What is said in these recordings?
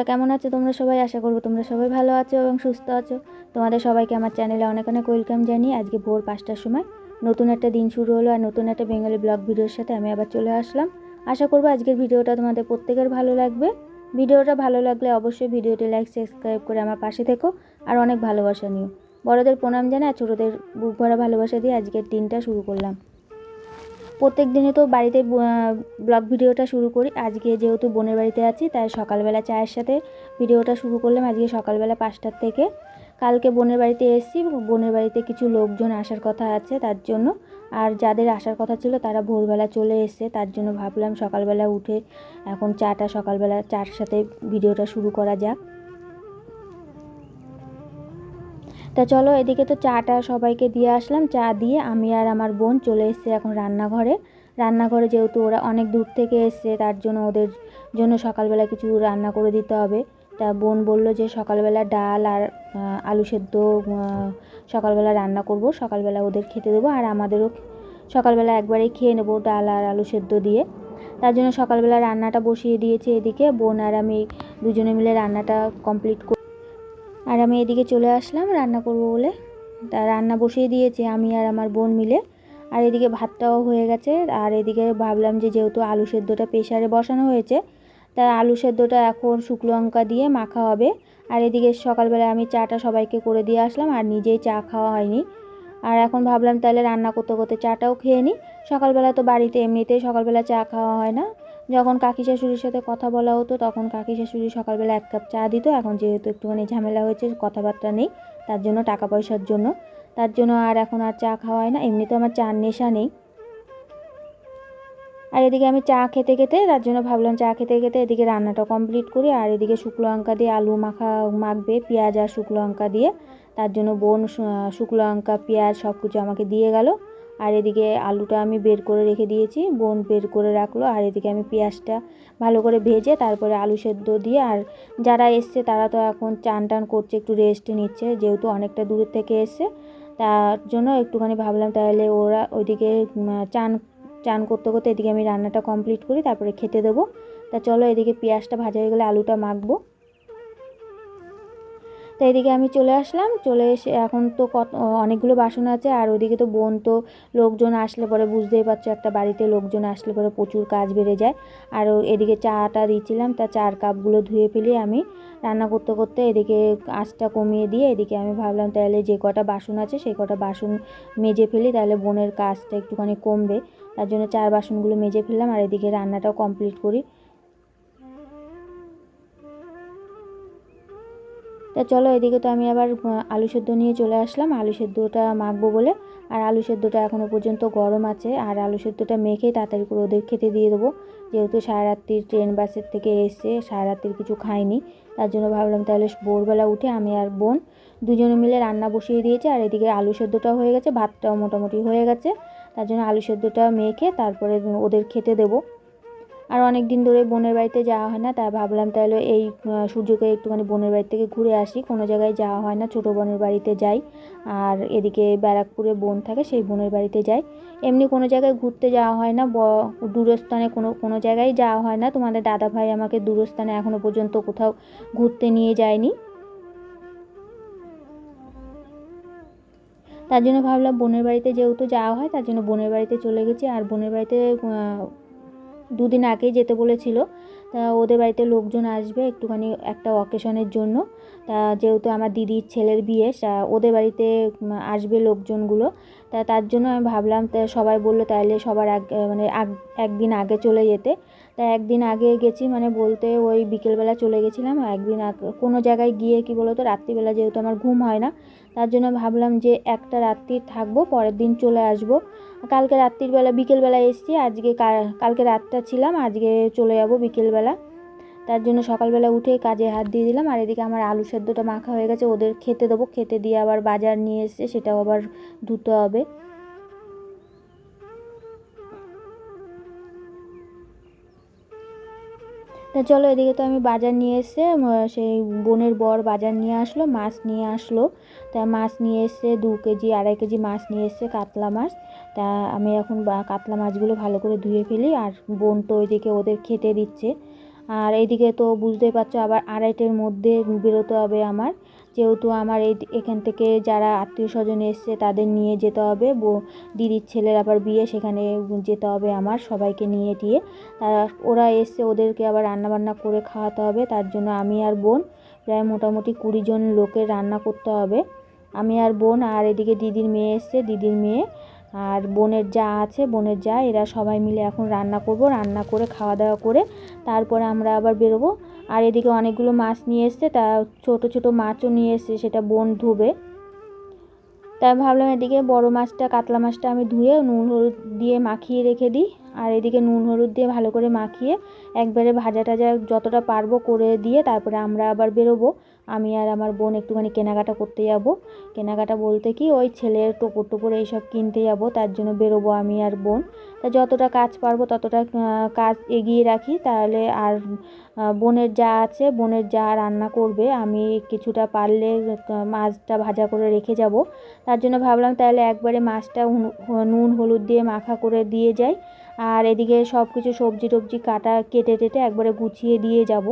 বন্ধুরা কেমন আছো? তোমরা সবাই আশা করব তোমরা সবাই ভালো আছো এবং সুস্থ আছো। তোমাদের সবাইকে আমার চ্যানেলে অনেক অনেক ওয়েলকাম জানিয়ে আজকে ভোর পাঁচটার সময় নতুন একটা দিন শুরু হলো আর নতুন একটা বেঙ্গলি ব্লগ ভিডিওর সাথে আমি আবার চলে আসলাম। আশা করব আজকের ভিডিওটা তোমাদের প্রত্যেকের ভালো লাগবে। ভিডিওটা ভালো লাগলে অবশ্যই ভিডিওটি লাইক সাবস্ক্রাইব করে আমার পাশে থেকো আর অনেক ভালোবাসা নিও। বড়দের প্রণাম জানাই আর ছোটোদের বুক ভরা ভালোবাসা দিয়ে আজকের দিনটা শুরু করলাম। প্রত্যেক দিনে তো বাড়িতে ব্লগ ভিডিওটা শুরু করি। আজকে যেহেতু বোনের বাড়িতে আছি, তাই সকালবেলা চায়ের সাথে ভিডিওটা শুরু করলাম আজকে সকালবেলা পাঁচটার থেকে। কালকে বোনের বাড়িতে এসেছি, বোনের বাড়িতে কিছু লোকজন আসার কথা আছে তার জন্য। আর যাদের আসার কথা ছিল তারা ভোরবেলা চলে এসছে, তার জন্য ভাবলাম সকালবেলা উঠে এখন চাটা সকালবেলা চার সাথে ভিডিওটা শুরু করা যাক। তা চলো এদিকে তো চাটা সবাইকে দিয়ে আসলাম। চা দিয়ে আমি আর আমার বোন চলে এসছে এখন রান্নাঘরে। রান্নাঘরে যেহেতু ওরা অনেক দূর থেকে এসছে, তার জন্য ওদের জন্য সকালবেলা কিছু রান্না করে দিতে হবে। তা বোন বলল যে সকালবেলা ডাল আর আলু সেদ্ধ সকালবেলা রান্না করব। সকালবেলা ওদের খেতে দেবো আর আমাদেরও সকালবেলা একবারেই খেয়ে নেব ডাল আর আলু সেদ্ধ দিয়ে। তার জন্য সকালবেলা রান্নাটা বসিয়ে দিয়েছি এদিকে। বোন আর আমি দুজনে মিলে রান্নাটা কমপ্লিট আর আমি এদিকে চলে আসলাম, রান্না করব বলে। তা রান্না বসিয়ে দিয়েছি আমি আর আমার বোন মিলে। আর এদিকে ভাতটাও হয়ে গেছে। আর এদিকে ভাবলাম যে যেহেতু আলু সেদ্ধটা প্রেশারে বসানো হয়েছে তাই আলু সেদ্ধটা এখন শুকনো লঙ্কা দিয়ে মাখা হবে। আর এদিকে সকালবেলা আমি চাটা সবাইকে করে দিয়ে আসলাম, আর নিজেই চা খাওয়া হয়নি। আর এখন ভাবলাম তাহলে রান্না করতে করতে চাটাও খেয়ে নিই। সকালবেলা তো বাড়িতে এমনিতেই সকালবেলা চা খাওয়া হয় না। যখন কাকি শাশুড়ির সাথে কথা বলা হতো, তখন কাকি শাশুড়ি সকালবেলা এক কাপ চা দিত। এখন যেহেতু একটুখানি ঝামেলা হয়েছে, কথাবার্তা নেই, তার জন্য টাকা পয়সার জন্য। তার জন্য আর এখন আর চা খাওয়া হয় না এমনিতে আমার চার নেশা নেই। আর এদিকে আমি চা খেতে খেতে, তার জন্য ভাবলাম চা খেতে খেতে এদিকে রান্নাটা কমপ্লিট করি। আর এদিকে শুকনো লঙ্কা দিয়ে আলু মাখা, মাখবে, পেঁয়াজ আর শুকনো লঙ্কা দিয়ে। তার জন্য বোন শুকনো লঙ্কা, পেঁয়াজ সব কিছু আমাকে দিয়ে গেল। আর এদিকে আলুটা আমি বের করে রেখে দিয়েছি, বোন বের করে রাখল, আর এদিকে আমি পেঁয়াজটা ভালো করে ভেজে তারপরে আলু সেদ্ধ দিয়ে, আর যারা এসছে তারা তো এখন চান টান করছে, একটু রেস্ট নিচ্ছে, যেহেতু অনেকটা দূরের থেকে এসছে, তার জন্য একটুখানি ভাবলাম তাহলে ওরা ওইদিকে চান চান করতে করতে এদিকে আমি রান্নাটা কমপ্লিট করি, তারপরে খেতে দেবো। তা চলো এদিকে পেঁয়াজটা ভাজা হয়ে গেলে আলুটা মাখবো। তো এদিকে আমি চলে আসলাম। চলে এসে এখন তো কত অনেকগুলো বাসন আছে আর ওইদিকে তো বোন তো লোকজন আসলে পরে বুঝতেই পারছ একটা বাড়িতে লোকজন আসলে পরে প্রচুর কাজ বেড়ে যায়। আর এদিকে চাটা দিচ্ছিলাম, তা চার কাপগুলো ধুয়ে ফেলি আমি রান্না করতে করতে এদিকে আঁচটা কমিয়ে দিয়ে এদিকে আমি ভাবলাম তাহলে যে কটা বাসন আছে সেই কটা বাসন মেজে ফেলি, তাহলে বোনের কাজটা একটুখানি কমবে। তার জন্য চার বাসনগুলো মেজে ফেললাম আর এদিকে রান্নাটাও কমপ্লিট করি। তা চলো এদিকে তো আমি আবার আলু সেদ্ধ নিয়ে চলে আসলাম। আলু সেদ্ধটা মাখবো বলে। আর আলু সেদ্ধটা এখনও পর্যন্ত গরম আছে। আর আলু সেদ্ধটা মেখে তাড়াতাড়ি করে ওদের খেতে দিয়ে দেবো। যেহেতু সারা রাত্রির ট্রেন বাসের থেকে এসে সারা রাত্রির কিছু খাইনি। তার জন্য ভাবলাম তাহলে ভোরবেলা উঠে আমি আর বোন দুজনে মিলে রান্না বসিয়ে দিয়েছি। আর এদিকে আলু সেদ্ধটাও হয়ে গেছে, ভাতটাও মোটামুটি হয়ে গেছে। তার জন্য আলু সেদ্ধটা মেখে তারপরে ওদের খেতে দেবো। আর অনেক দিন ধরে বোনের বাড়িতে যাওয়া হয় না তাই ভাবলাম তাহলে এই সূর্যকে একটুখানি বোনের বাড়ি থেকে ঘুরে আসি। কোনো জায়গায় যাওয়া হয় না, ছোটো বোনের বাড়িতে যাই। আর এদিকে ব্যারাকপুরে বোন থাকে, সেই বোনের বাড়িতে যাই। এমনি কোনো জায়গায় ঘুরতে যাওয়া হয় না দূরস্থানে কোনো কোনো জায়গায় যাওয়া হয় না। তোমাদের দাদা ভাই আমাকে দূরস্থানে এখনও পর্যন্ত কোথাও ঘুরতে নিয়ে যায়নি। তার জন্য ভাবলাম বোনের বাড়িতে যেহেতু যাওয়া হয়, তার জন্য বোনের বাড়িতে চলে গেছি। আর বোনের বাড়িতে দুদিন আগেই যেতে বলেছিল। তা ওদের বাড়িতে লোকজন আসবে একটুখানি একটা অকেশনের জন্য। তা যেহেতু আমার দিদির ছেলের বিয়ে ওদের বাড়িতে আসবে লোকজনগুলো। তা তার জন্য আমি ভাবলাম, তা সবাই বলল তাহলে সবার আগ মানে আগ, একদিন আগে চলে যেতে। তা একদিন আগে গেছি মানে বলতে ওই বিকেলবেলা চলে গেছিলাম একদিন কোনো জায়গায় গিয়ে কি বলতো, রাত্রিবেলা যেহেতু আমার ঘুম হয় না, তার জন্য ভাবলাম যে একটা রাত্রি থাকব, পরের দিন চলে আসব। কালকে রাত্রিবেলা, বিকেলবেলা এসেছি, আজকে কালকে রাতটা ছিলাম, আজকে চলে যাব বিকেলবেলা। তার জন্য সকালবেলা উঠে কাজে হাত দিয়ে দিলাম, আর এদিকে আমার আলু সেদ্ধটা মাখা হয়ে গেছে, ওদের খেতে দেবো, খেতে দিয়ে আবার বাজার নিয়ে এসে সেটাও আবার ধুতে হবে। তা চলো এদিকে তো আমি বাজার নিয়ে এসে সেই বোনের বর বাজার নিয়ে আসলো, মাছ নিয়ে আসলো। তা মাছ নিয়ে এসে দু কেজি, আড়াই কেজি মাছ নিয়ে এসে কাতলা মাছ। তা আমি এখন কাতলা মাছগুলো ভালো করে ধুয়ে ফেলি, আর বোন তো ওইদিকে ওদের খেতে দিচ্ছে। আর এইদিকে তো বুঝতেই পারছ, আবার আড়াইটের মধ্যে বেরোতে হবে আমার। যেহেতু আমার এই এখান থেকে যারা আত্মীয় স্বজন এসছে, তাদের নিয়ে যেতে হবে। দিদির ছেলের আবার বিয়ে, সেখানে যেতে হবে আমার, সবাইকে নিয়ে টিয়ে। তারা ওরা এসছে, ওদেরকে আবার রান্নাবান্না করে খাওয়াতে হবে। তার জন্য আমি আর বোন, প্রায় মোটামুটি কুড়ি জন লোকের রান্না করতে হবে। আমি আর বোন আর এদিকে দিদির মেয়ে এসছে, দিদির মেয়ে আর বোনের যা আছে, বোনের যা, এরা সবাই মিলে এখন রান্না করব। রান্না করে, খাওয়া দাওয়া করে, তারপরে আমরা আবার বেরোবো। আর এদিকে অনেকগুলো মাছ নিয়ে এসছে, তা ছোট ছোট মাছও নিয়ে এসছে, সেটা বোন ধুবে। তাই ভাবলাম এদিকে বড় মাছটা, কাতলা মাছটা আমি ধুয়ে নুন, হলুদ দিয়ে মাখিয়ে রেখে দিই। আর এদিকে নুন, হলুদ দিয়ে ভালো করে মাখিয়ে একবারে ভাজা টাজা যতটা পারব করে দিয়ে তারপরে আমরা আবার বেরোবো। আমি আর আমার বোন একটুখানি কেনাকাটা করতে যাব। কেনাকাটা বলতে কি, ওই ছেলের টোপর টোপর এইসব কিনতে যাব, তার জন্য বেরোবো আমি আর বোন। তা যতটা কাজ পারব ততটা কাজ এগিয়ে রাখি। তাহলে আর বোনের যা আছে, বোনের যা রান্না করবে, আমি কিছুটা পারলে মাছটা ভাজা করে রেখে যাব। তার জন্য ভাবলাম তাহলে একবারে মাছটা নুন, হলুদ দিয়ে মাখা করে দিয়ে যাই। আর এদিকে সব কিছু সবজি টবজি কাটা, কেটে টেটে একবারে গুছিয়ে দিয়ে যাব।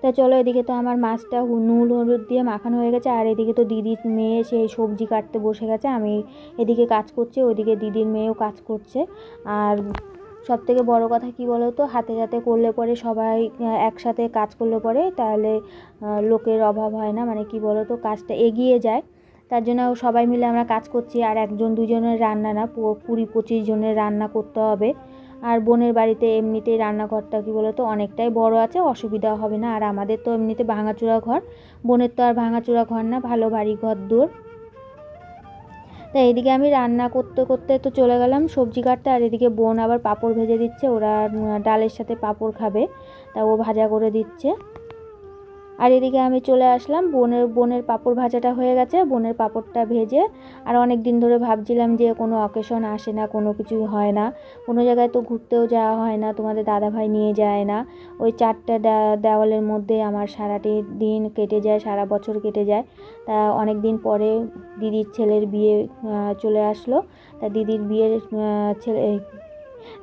তা চলো এদিকে তো আমার মাছটা নুন, হলুদ দিয়ে মাখানো হয়ে গেছে, আর এদিকে তো দিদির মেয়ে সেই সবজি কাটতে বসে গেছে। আমি এদিকে কাজ করছি, ওইদিকে দিদির মেয়েও কাজ করছে। আর সব থেকে বড়ো কথা কি বলো তো হাতে হাতে করলে পরে সবাই একসাথে কাজ করলে পরে তাহলে লোকের অভাব হয় না। মানে কি বলো তো কাজটা এগিয়ে যায়। তার জন্য সবাই মিলে আমরা কাজ করছি। আর একজন দুজনের রান্না না কুড়ি পঁচিশ জনের রান্না করতে হবে। আর বোনের বাড়িতে এমনিতেই রান্নাঘরটা কী বলো তো অনেকটাই বড় আছে অসুবিধা হবে না। আর আমাদের তো এমনিতে ভাঙাচোরা ঘর, বোনের তো আর ভাঙাচোরা ঘর না, ভালো বাড়ি ঘর দূর। তা এদিকে আমি রান্না করতে করতে তো চলে গেলাম সবজি কাটতে, আর এদিকে বোন আবার পাঁপড় ভেজে দিচ্ছে, ওরা ডালের সাথে পাঁপড় খাবে। তা ও ভাজা করে দিচ্ছে। আর এদিকে আমি চলে আসলাম, বোনের বোনের পাপড় ভাজাটা হয়ে গেছে, বোনের পাপড়টা ভেজে, আর অনেক দিন ধরে ভাবছিলাম যে কোনো অকেশন আসে না, কোনো কিছুই হয় না, কোনো জায়গায় তো ঘুরতেও যাওয়া হয় না, তোমাদের দাদাভাই নিয়ে যায় না, ওই চারটা দেওয়ালের মধ্যে আমার সারাটি দিন কেটে যায়, সারা বছর কেটে যায়, তা অনেক দিন পরে দিদির ছেলের বিয়ে চলে আসলো, তা দিদির বিয়ের ছেলে,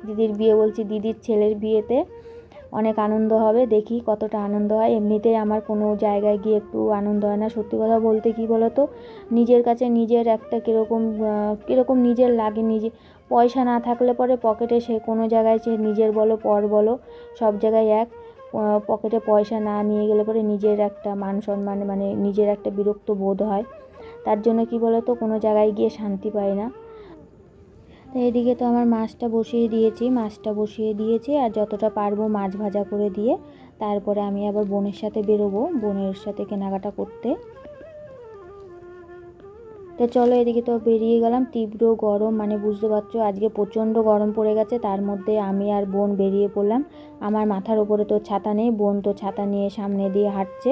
দিদির বিয়ে বলছি দিদির ছেলের বিয়েতে অনেক আনন্দ হবে, দেখি কতটা আনন্দ হয়। এমনিতেই আমার কোনো জায়গায় গিয়ে একটু আনন্দ হয় না। সত্যি কথা বলতে কি বলো তো নিজের কাছে নিজের একটা কীরকম কীরকম নিজের লাগে নিজে, পয়সা না থাকলে পরে পকেটে সে কোনো জায়গায় সে নিজের বলো, পর বলো, সব জায়গায় এক। পকেটে পয়সা না নিয়ে গেলে পরে নিজের একটা মান সম্মান মানে নিজের একটা বিরক্ত বোধ হয়। তার জন্য কি বলো তো কোনো জায়গায় গিয়ে শান্তি পাই না। এদিকে তো আমার মাছটা বসিয়ে দিয়েছি, মাছটা বসিয়ে দিয়েছি আর যতটা পারব মাছ ভাজা করে দিয়ে। তারপরে আমি আবার বোনের সাথে বেরোবো, বোনের সাথে কেনাকাটা করতে। তো চলো এদিকে তো বেরিয়ে গেলাম, তীব্র গরম মানে বুঝতে পারছ? আজকে প্রচণ্ড গরম পড়ে গেছে, তার মধ্যে আমি আর বোন বেরিয়ে পড়লাম। আমার মাথার ওপরে তো ছাতা নেই, বোন তো ছাতা নিয়ে সামনে দিয়ে হাঁটছে।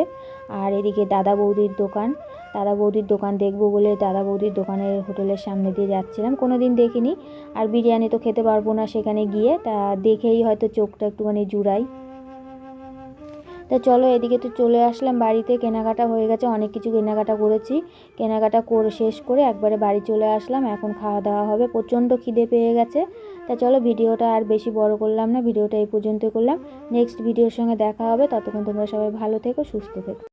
আর এদিকে দাদা বৌদির দোকান, দাদা বৌদির দোকান দেখব বলে দাদা বৌদির দোকানের হোটেলের সামনে দিয়ে যাচ্ছিলাম কোনো দিন দেখিনি। আর বিরিয়ানি তো খেতে পারব না সেখানে গিয়ে, তা দেখেই হয়তো চোখটা একটুখানি জুড়াই। তা চলো এদিকে তো চলে আসলাম। বাড়িতে কেনাকাটা হয়ে গেছে, অনেক কিছু কেনাকাটা করেছি। কেনাকাটা করে শেষ করে একবারে বাড়ি চলে আসলাম। এখন খাওয়া দাওয়া হবে, প্রচণ্ড খিদে পেয়ে গেছে। তা চলো ভিডিওটা আর বেশি বড় করলাম না, ভিডিওটা এই পর্যন্ত করলাম। নেক্সট ভিডিওর সঙ্গে দেখা হবে, ততক্ষণ তোমরা সবাই ভালো থেকো, সুস্থ থেকো।